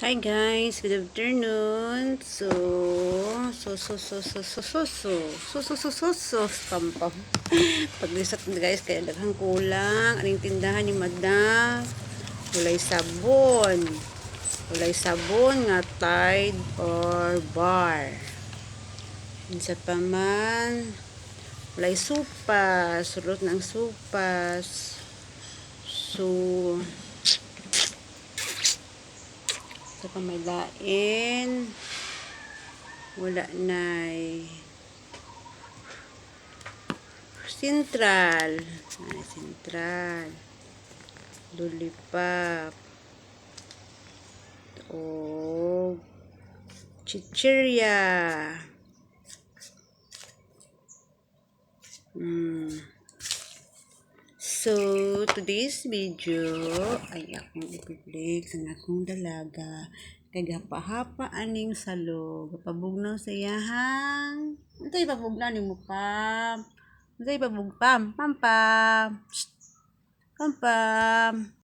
Hi guys, good afternoon. So, so, so, so, so, so, so, so, so, so, so, so, so, pam, pam. Paglisat na guys, kaya daghang kulang. Aning tindahan ni madam. Walay sabon. Walay sabon nga Tide or bar. Isa pa man. Walay supas. Sulot ng supas. So, ito pa may lain. Wala na eh. Central. Ay, central. Lollipop. O. Chichiria. Hmm. So, today's video ay akong ipiplik sa akong dalaga. Kagapahapa aning salo kapabugnaw sa iyahang Untay pabugnaw ni mo pam? Untay pabug pam pam pam. Pam pam